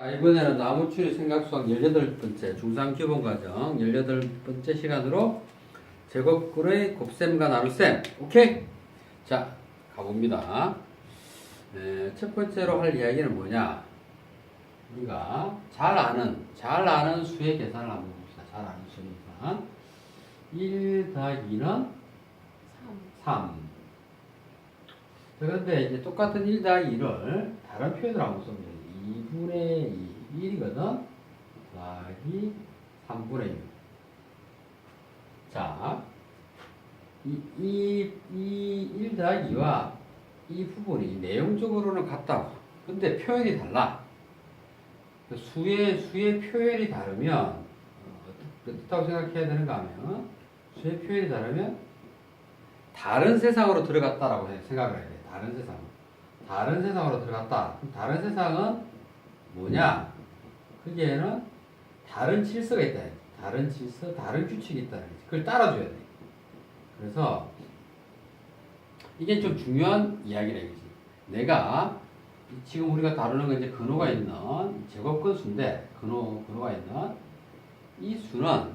자, 이번에는 나무추리 생각수학 18번째 중3기본과정 18번째 시간으로 제곱근의 곱셈과 나눗셈. 오케이? 자 가봅니다. 에, 첫 번째로 할 이야기는 뭐냐? 우리가 잘 아는 잘 아는 수의 계산을 한번 봅시다. 잘 아는 수니까 1 더하기 2는 3 자, 그런데 이제 똑같은 1 더하기 2를 다른 표현으로 한번 써보자. 2분의 2, 1이거든? 더하기 3분의 6. 자, 이, 이, 이 1 더하기 2와 이 부분이 내용적으로는 같다고. 근데 표현이 달라. 그 수의, 수의 표현이 다르면, 어, 어떻- 어떻다고 생각해야 되는가 하면, 수의 표현이 다르면, 다른 세상으로 들어갔다라고 해- 생각을 해야 돼. 다른 세상. 다른 세상으로 들어갔다. 다른 세상은 뭐냐? 거기에는 다른 질서가 있다. 다른 질서, 다른 규칙이 있다. 그걸 따라줘야 돼. 그래서 이게 좀 중요한 이야기라 이거지. 내가 지금 우리가 다루는 건 이제 근호가 있는 제곱근 수인데 근호 근호가 있는 이 수는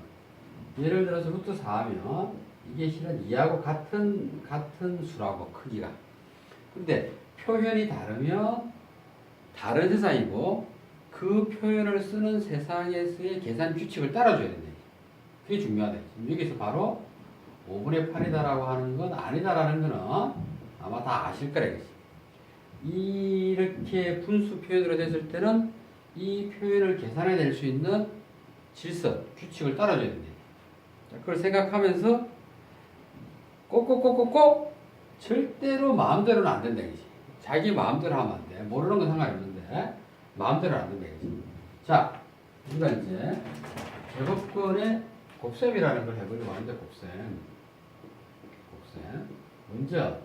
예를 들어서 루트 4하면 이게 실은 2하고 같은 같은 수라고 크기가. 근데 표현이 다르면 다른 세상이고 그 표현을 쓰는 세상에서의 계산 규칙을 따라줘야 된다. 그게 중요하다. 여기서 바로 5분의 8이다라고 하는 건 아니다라는 거는 아마 다 아실 거라. 이렇게 분수 표현으로 됐을 때는 이 표현을 계산해낼 수 있는 질서, 규칙을 따라줘야. 자, 그걸 생각하면서 꼭꼭꼭꼭꼭 절대로 마음대로는 안 된다 이거지. 자기 마음대로 하면 안 돼. 모르는 건 상관이 없는데 마음대로 안 된다. 자, 우리가 이제 제곱근의 곱셈이라는 걸 해보려고 하는데 곱셈. 곱셈. 먼저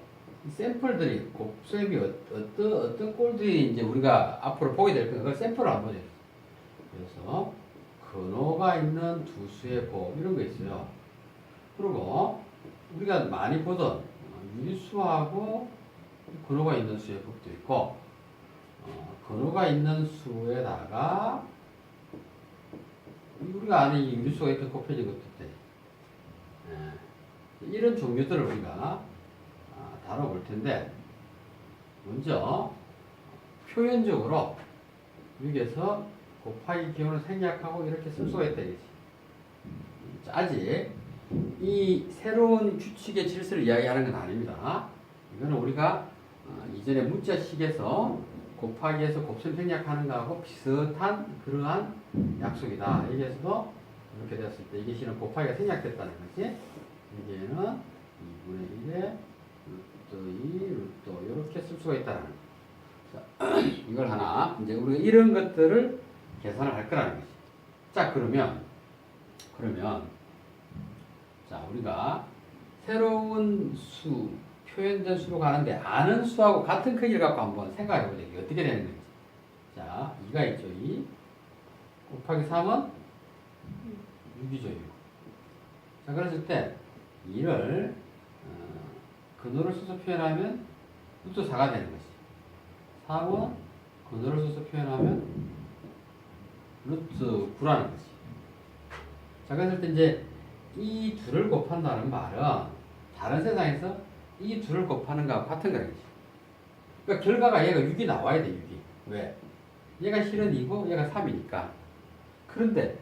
이 샘플들이 곱셈이 어- 어떤 어떤 꼴들이 이제 우리가 앞으로 보게 될 거예요. 그걸 샘플을 한번 보죠. 그래서 근호가 있는 두 수의 곱 이런 거 있어요. 그리고 우리가 많이 보던 어, 유리수하고 근호가 있는 수의 곱도 있고 어, 근호가 있는 수에다가 우리가 아는 이 유리수가 있던 곱해진 것도 있대. 예. 이런 종류들을 우리가 아, 다뤄볼 텐데 먼저 표현적으로 여기에서 곱하기 기호는 생략하고 이렇게 쓸 수가 있다 이거지. 자, 아직 이 새로운 규칙의 질서를 이야기하는 건 아닙니다. 이거는 우리가 어, 이전에 문자식에서 곱하기에서 곱셈 생략하는 거하고 비슷한 그러한 약속이다. 여기에서도 이렇게 됐을 때 이게 실은 곱하기가 생략됐다는 거지. 여기에는 2분의 1에 루트 2, 루트 이렇게 쓸 수가 있다는 거. 자, 이걸 하나 이제 우리가 이런 것들을 계산을 할 거라는 거지. 자 그러면 그러면 자 우리가 새로운 수 표현된 수로 가는데 아는 수하고 같은 크기를 갖고 한번 생각해 보자. 이게 어떻게 되는 건지. 자 2가 있죠. 2 곱하기 3은 6이죠. 6. 자 그랬을 때 2를 어, 근호를 써서 표현하면 루트 4가 되는 것이. 3은 근호를 써서 표현하면 루트 9라는 것이. 자, 그랬을 때 이제 이 둘을 곱한다는 말은 다른 세상에서 이 둘을 곱하는 거하고 같은 거라는 거지. 그러니까 결과가 얘가 6이 나와야 돼, 6이. 왜? 얘가 실은 2고 얘가 3이니까. 그런데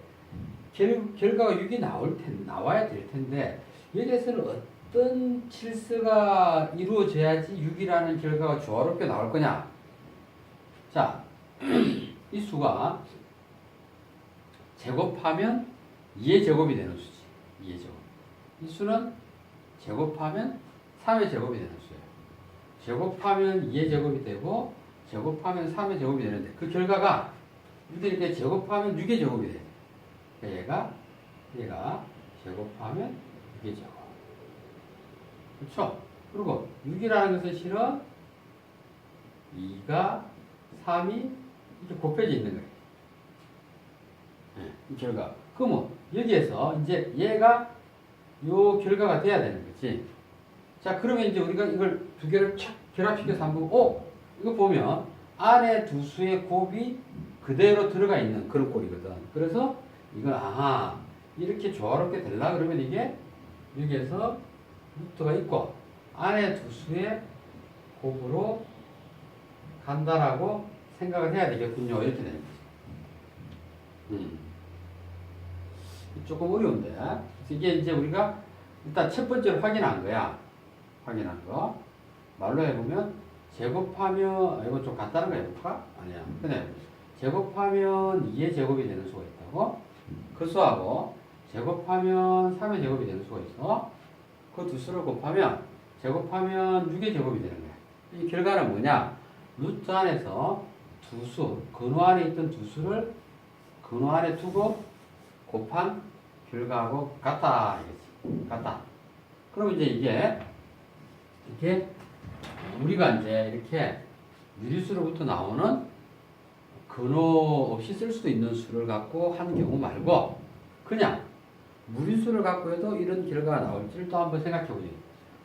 결, 결과가 6이 나올 텐, 나와야 될 텐데 여기에서는 어떤 질서가 이루어져야지 6이라는 결과가 조화롭게 나올 거냐? 자, 이 수가 제곱하면 2의 제곱이 되는 수지. 2의 제곱. 이 수는 제곱하면 3의 제곱이 되는 수예요. 제곱하면 2의 제곱이 되고 제곱하면 3의 제곱이 되는데 그 결과가 이렇게 제곱하면 6의 제곱이 돼. 그러니까 얘가 얘가 제곱하면 6의 제곱. 그렇죠? 그리고 6이라는 것은 실은 2가 3이 이렇게 곱해져 있는 거예요. 네, 이 결과. 그러면 여기에서 이제 얘가 요 결과가 돼야 되는 거지. 자, 그러면 이제 우리가 이걸 두 개를 착 결합시켜서 한번, 오! 이거 보면 안에 두 수의 곱이 그대로 들어가 있는 그런 꼴이거든. 그래서 이걸 아하 이렇게 조화롭게 되려 그러면 이게 여기에서 루트가 있고 안에 두 수의 곱으로 간다라고 생각을 해야 되겠군요. 이렇게 되는 거지. 음. 조금 어려운데. 이게 이제 우리가 일단 첫 번째로 확인한 거야. 확인한 거. 말로 해보면 제곱하면 아, 이거 좀 간단한 거 해볼까? 아니야. 그냥 제곱하면 2의 제곱이 되는 수가 있다고. 그 수하고 제곱하면 3의 제곱이 되는 수가 있어. 그 두 수를 곱하면 제곱하면 6의 제곱이 되는 거야. 이 결과는 뭐냐? 루트 안에서 두 수, 근호 안에 있던 두 수를 근호 안에 두고 곱한 결과하고 같다. 같다. 그럼 이제 이게 이게 우리가 이제 이렇게 유리수로부터 나오는 근호 없이 쓸 수도 있는 수를 갖고 한 경우 말고 그냥 무리수를 갖고 해도 이런 결과가 나올지를 또 한번 생각해 보죠.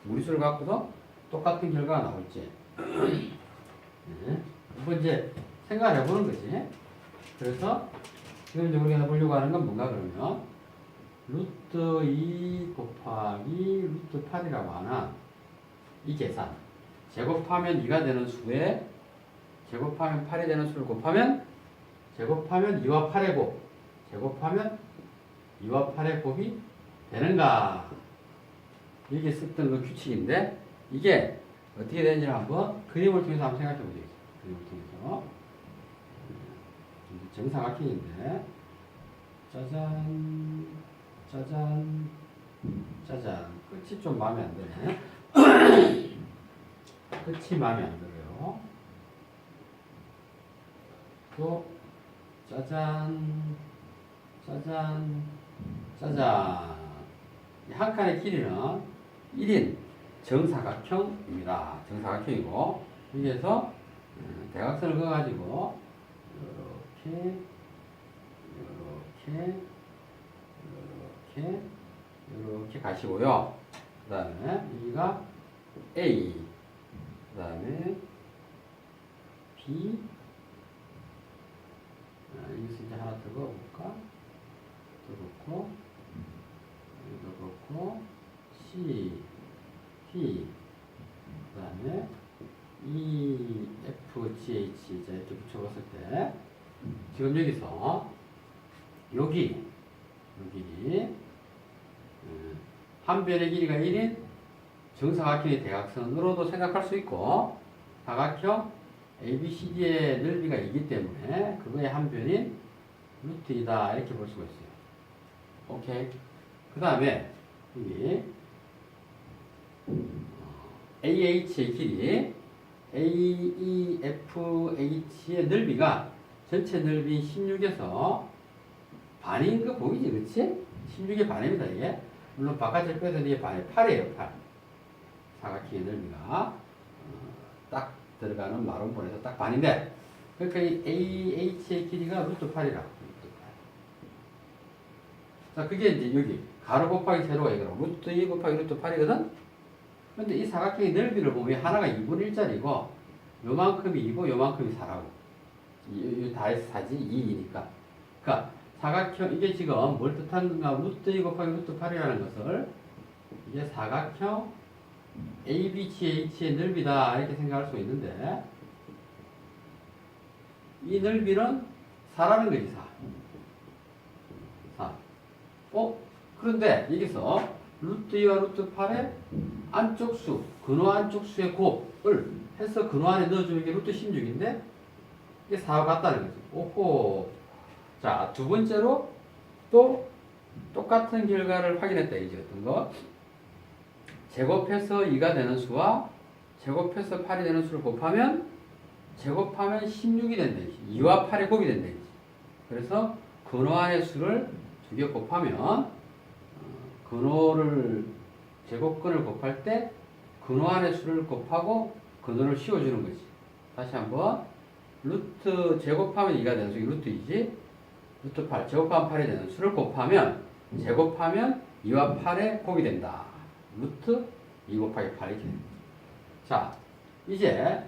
무리수를 갖고도 똑같은 결과가 나올지. 네. 한번 이제 생각을 해보는 거지. 그래서 지금 이제 우리가 해보려고 하는 건 뭔가 그러면 루트 2 곱하기 루트 8이라고 하는 이 계산. 제곱하면 2가 되는 수에 제곱하면 8이 되는 수를 곱하면 제곱하면 2와 8의 곱 제곱하면 2와 8의 곱이 되는가? 이게 썼던 그 규칙인데 이게 어떻게 되는지 한번 그림을 통해서 한번 생각해 보죠 그림을 통해서. 음, 정사각형인데 짜잔 짜잔 짜잔. 끝이 좀 마음에 안 드네 끝이 마음에 안 들어요 또 짜잔 짜잔 짜잔 이한 칸의 길이는 1인 정사각형입니다. 정사각형이고 여기에서 음, 대각선을 그어가지고 이렇게 이렇게 이렇게 이렇게 가시고요. 그 다음에 여기가 A 그 다음에 B 아, 여기서 이제 하나 더 그어볼까? 더 넣고 여기도 그렇고 C, T 그 다음에 E, F, G, H 자 이렇게 붙여봤을 때 지금 여기서 여기 여기 음, 한 변의 길이가 1인 정사각형의 대각선으로도 생각할 수 있고 사각형 ABCD의 넓이가 2기 때문에 그거의 한 변인 루트 2다 이렇게 볼 수가 있어요. 오케이. 그 다음에 여기 AH의 길이 AEFH의 넓이가 전체 넓이 16에서 반인 거 보이지 그치? 16의 반입니다 이게 물론 바깥에 빼서 이게 반이 8이에요 8 사각형의 넓이가 어, 딱 들어가는 마름본에서 딱 반인데 그러니까 이 AH의 길이가 루트 8이라고 자 그게 이제 여기 가로 곱하기 세로가 이거로 루트 2 곱하기 루트 8이거든? 근데 이 사각형의 넓이를 보면 하나가 2분의 1짜리고 요만큼이 2고 요만큼이 4라고. 이, 다 해서 4지 2이니까. 그러니까 사각형 이게 지금 뭘 뜻하는가? 루트 2 곱하기 루트 8이라는 것을 이게 사각형 ABCH의 넓이다 이렇게 생각할 수 있는데 이 넓이는 4라는 거지 4 4 어? 그런데 여기서 루트 2와 루트 8의 안쪽 수, 근호 안쪽 수의 곱을 해서 근호 안에 넣어주면 이게 루트 16인데 이게 4와 같다는 거죠. 오호. 자, 두 번째로 또 똑같은 결과를 확인했다. 이제 어떤 거? 제곱해서 2가 되는 수와 제곱해서 8이 되는 수를 곱하면 제곱하면 16이 된다. 2와 8의 곱이 된다. 그래서 근호 안의 수를 두 개 곱하면 어, 근호를 제곱근을 곱할 때 근호 안의 수를 곱하고 근호를 씌워주는 거지. 다시 한번 루트 제곱하면 2가 되는 수이 루트 2지. 루트 8 제곱하면 8이 되는 수를 곱하면 제곱하면 2와 8의 곱이 된다. 루트 2 곱하기 8 이렇게. 자, 이제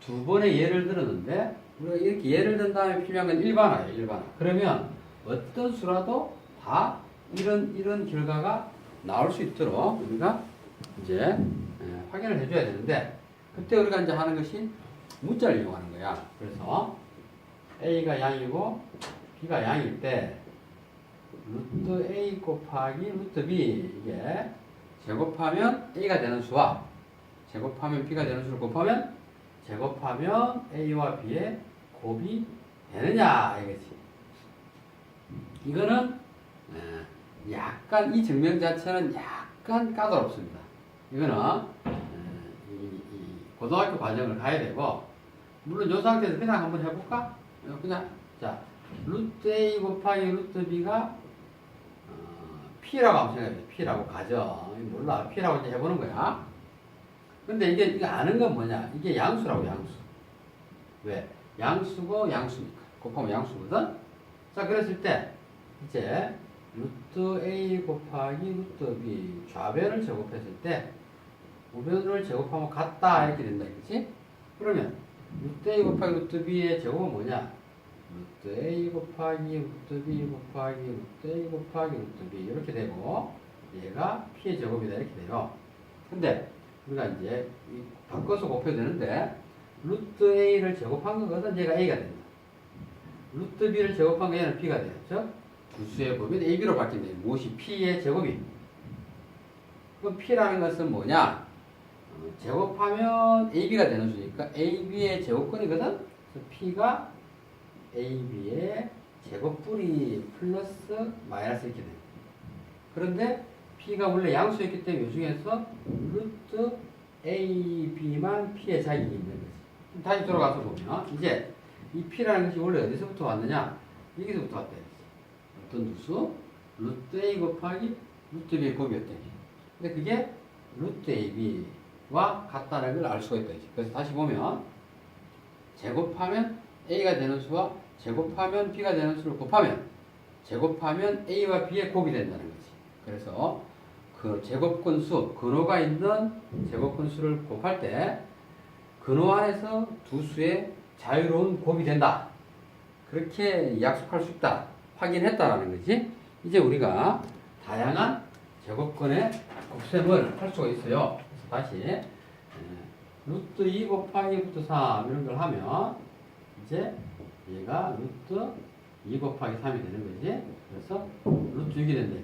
두 번의 예를 들었는데 우리가 이렇게 예를 든 다음에 필요한 건 일반화예요, 일반화. 그러면 어떤 수라도 다 이런, 이런 결과가 나올 수 있도록 우리가 이제 예, 확인을 해줘야 되는데, 그때 우리가 이제 하는 것이 문자를 이용하는 거야. 그래서 A가 양이고 B가 양일 때 루트 A 곱하기 루트 B 이게 제곱하면 A가 되는 수와 제곱하면 B가 되는 수를 곱하면 제곱하면 A와 B의 곱이 되느냐 이거지. 이거는 에, 약간 이 증명 자체는 약간 까다롭습니다. 이거는 고등학교 과정을 가야 되고 물론 이 상태에서 그냥 한번 해볼까? 어, 그냥 자 루트 A 곱하기 루트 B가 어, P라고 한번 생각해 P라고 가죠. 몰라 P라고 이제 해보는 거야. 근데 이게 이거 아는 건 뭐냐? 이게 양수라고 양수. 왜? 양수고 양수니까. 곱하면 양수거든. 자 그랬을 때 이제 루트 A 곱하기 루트 B 좌변을 제곱했을 때 우변을 제곱하면 같다 이렇게 된다 그치? 그러면 루트 A 곱하기 루트 B의 제곱은 뭐냐? 루트 A 곱하기 루트 B 곱하기 루트 A 곱하기 루트 B 이렇게 되고 얘가 P의 제곱이다 이렇게 돼요. 근데 우리가 이제 이 바꿔서 곱해야 되는데 루트 A를 제곱한 거거든 얘가 A가 된다. 루트 B를 제곱한 거 얘는 B가 돼요. 즉, 두 수의 범위는 AB로 바뀐다. 무엇이 P의 제곱이. 그럼 P라는 것은 뭐냐? 어, 제곱하면 AB가 되는 수니까 AB의 제곱권이거든? 그래서 P가 AB의 제곱뿌리 플러스 마이너스 이렇게 돼요. 그런데 P가 원래 양수였기 때문에 이 중에서 루트 AB만 P의 자격이 있는 거지. 다시 돌아가서 보면 이제 이 P라는 것이 원래 어디서부터 왔느냐? 여기서부터 왔다. 어떤 누수? 루트 A 곱하기 루트 B의 곱이었다. 근데 그게 루트 AB와 같다는 걸 알 수가 있다. 그래서 다시 보면 제곱하면 A가 되는 수와 제곱하면 B가 되는 수를 곱하면 제곱하면 A와 B의 곱이 된다는 거지. 그래서 그 제곱권 수, 근호가 있는 제곱권 수를 곱할 때 근호 안에서 두 수의 자유로운 곱이 된다. 그렇게 약속할 수 있다. 확인했다라는 거지. 이제 우리가 다양한 제곱권의 곱셈을 할 수가 있어요. 그래서 다시 에, 루트 2 곱하기 루트 3 이런 걸 하면 이제 얘가 루트 2 곱하기 3이 되는 거지. 그래서 루트 6이 된다.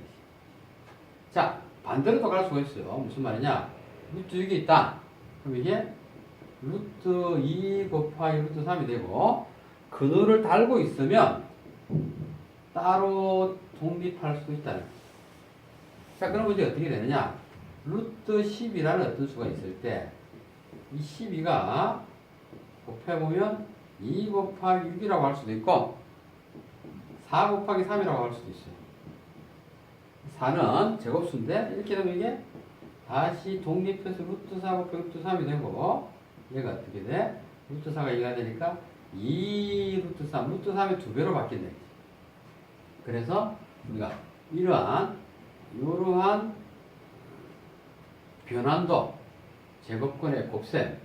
자, 반대로도 갈 수가 있어요. 무슨 말이냐? 루트 6이 있다. 그럼 이게 루트 2 곱하기 루트 3이 되고 근호를 달고 있으면 따로 독립할 수 있다는 거예요. 자, 그럼 이제 어떻게 되느냐? 루트 10이라는 어떤 수가 있을 때 이 12가 곱해보면 2 곱하기 6이라고 할 수도 있고 4 곱하기 3이라고 할 수도 있어요. 4는 제곱수인데 이렇게 되면 이게 다시 독립해서 루트 4 곱하기 루트 3이 되고 얘가 어떻게 돼? 루트 4가 2가 되니까 2 루트 3, 루트 3이 두 배로 바뀐다. 그래서 우리가 이러한 이러한 변환도 제곱권의 곱셈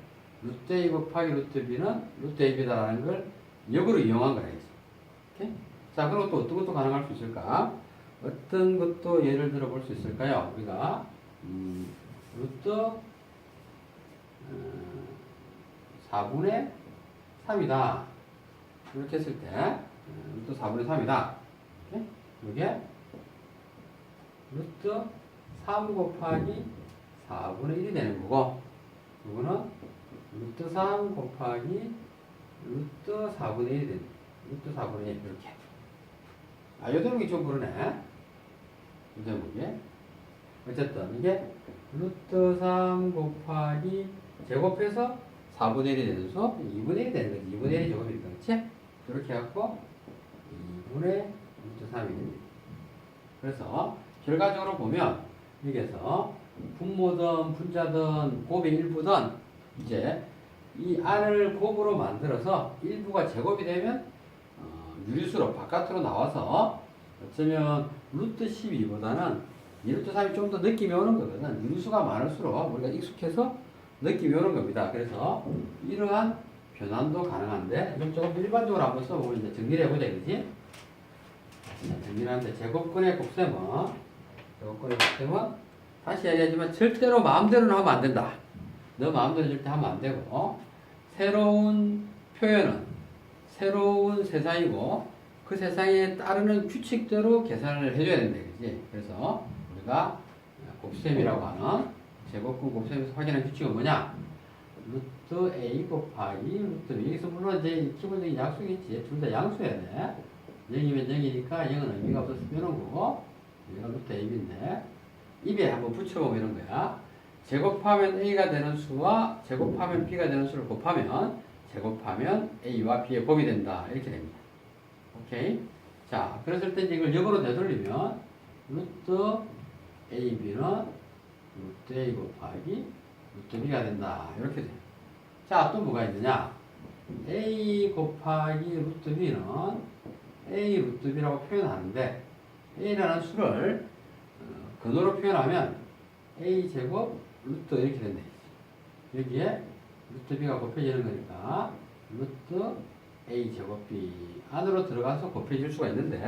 루트 A 곱하기 루트 B는 루트 AB다라는 걸 역으로 이용한. 이제. 오케이? 자, 그럼 또 어떤 것도 가능할 수 있을까? 어떤 것도 예를 들어 볼 수 있을까요? 우리가 음, 루트 어, 4분의 3이다. 이렇게 했을 때 어, 루트 4분의 3이다. 이게 루트 3 곱하기 4분의 1이 되는 거고 이거는 루트 3 곱하기 루트 4분의 1이 되는 루트 4분의 1 이렇게. 아, 요 대목이 좀 그러네. 이 대목이 어쨌든 이게 루트 3 곱하기 제곱해서 4분의 1이 되는 수 2분의 1이 되는 거지. 2분의 1이 제곱이니까 그치? 이렇게 해갖고 2분의 루트 3이 됩니다 그래서 결과적으로 보면 여기에서 분모든 분자든 곱의 일부든 이제 이 안을 곱으로 만들어서 일부가 제곱이 되면 어, 유리수로 바깥으로 나와서 어쩌면 루트 12보다는 이 루트 3이 좀 더 느낌이 오는 거거든. 유리수가 많을수록 우리가 익숙해서 느낌이 오는 겁니다. 그래서 이러한 변환도 가능한데 이건 조금 일반적으로 한번 써보면 이제 정리를 해보자 그지? 자, 정리하는데 제곱근의 곱셈은 제곱근의 곱셈은 다시 이야기하지만 절대로 마음대로는 하면 안 된다. 너 마음대로 절대 하면 안 되고 새로운 표현은 새로운 세상이고 그 세상에 따르는 규칙대로 계산을 해줘야 된다 그지? 그래서 우리가 곱셈이라고 하는 제곱근 곱셈에서 확인한 규칙은 뭐냐? 루트 a 곱하기 루트 b. 여기서 물론 이제 기본적인 있지. 둘 다 양수해야 돼. 0이면 0이니까 0은 의미가 없어서 빼놓은 거고 여기가 루트 ab인데 입에 한번 붙여보면 이런 거야 제곱하면 a가 되는 수와 제곱하면 b가 되는 수를 곱하면 제곱하면 a와 b의 곱이 된다. 이렇게 됩니다. 오케이? 자 그랬을 때 이걸 역으로 되돌리면 루트 ab는 루트 a 곱하기 루트 b가 된다. 이렇게 돼요. 자, 또 뭐가 있느냐? a 곱하기 루트 b는 a 루트 b라고 표현하는데 a라는 수를 어, 근호로 표현하면 a 제곱 루트 이렇게 된다. 여기에 루트 b가 곱해지는 거니까 루트 a 제곱 b 안으로 들어가서 곱해질 수가 있는데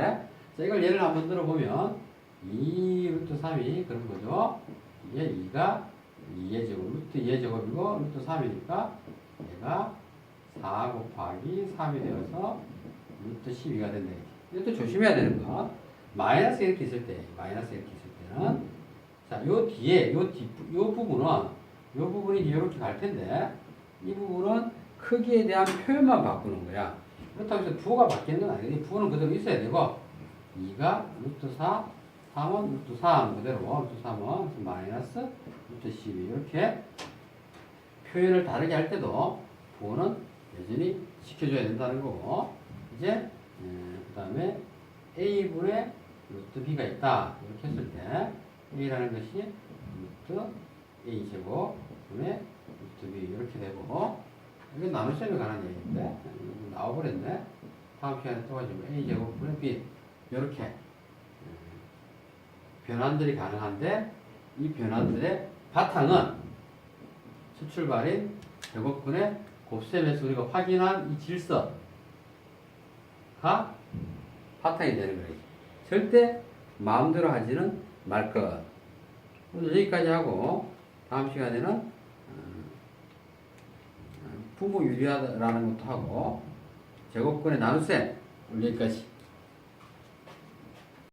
자, 이걸 예를 한번 들어보면 2 루트 3이 그런 거죠. 이게 2가 2의 제곱, 루트 2의 제곱이고 루트 3이니까 얘가 4 곱하기 3이 되어서 루트 12가 된다. 이것도 조심해야 되는 거. 마이너스 이렇게 있을 때, 마이너스 이렇게 있을 때는 자, 요 뒤에 요 뒷, 요 부분은 요 부분이 이렇게 갈 텐데 이 부분은 크기에 대한 표현만 바꾸는 거야. 그렇다고 해서 부호가 바뀌는 건 아니지. 부호는 그대로 있어야 되고 2가 루트 4, 3은 루트 3 그대로 루트 3은 마이너스 루트 12 이렇게 표현을 다르게 할 때도 부호는 여전히 지켜줘야 된다는 거고 이제 그 다음에 a분의 루트 b가 있다 이렇게 했을 때 a라는 것이 루트 a 제곱 분의 루트 b 이렇게 되고 이건 나눗셈에 관한 얘기인데 나와버렸네 다음 시간에 또 가지고 a 제곱 분의 b 이렇게 음, 변환들이 가능한데 이 변환들의 바탕은 수출발인 제곱근의 곱셈에서 우리가 확인한 이 질서가 바탕이 되는 거예요. 절대 마음대로 하지는 말 것. 여기까지 하고 다음 시간에는 음, 부모 유리하다라는 것도 하고 제곱근의 나눗셈 여기까지.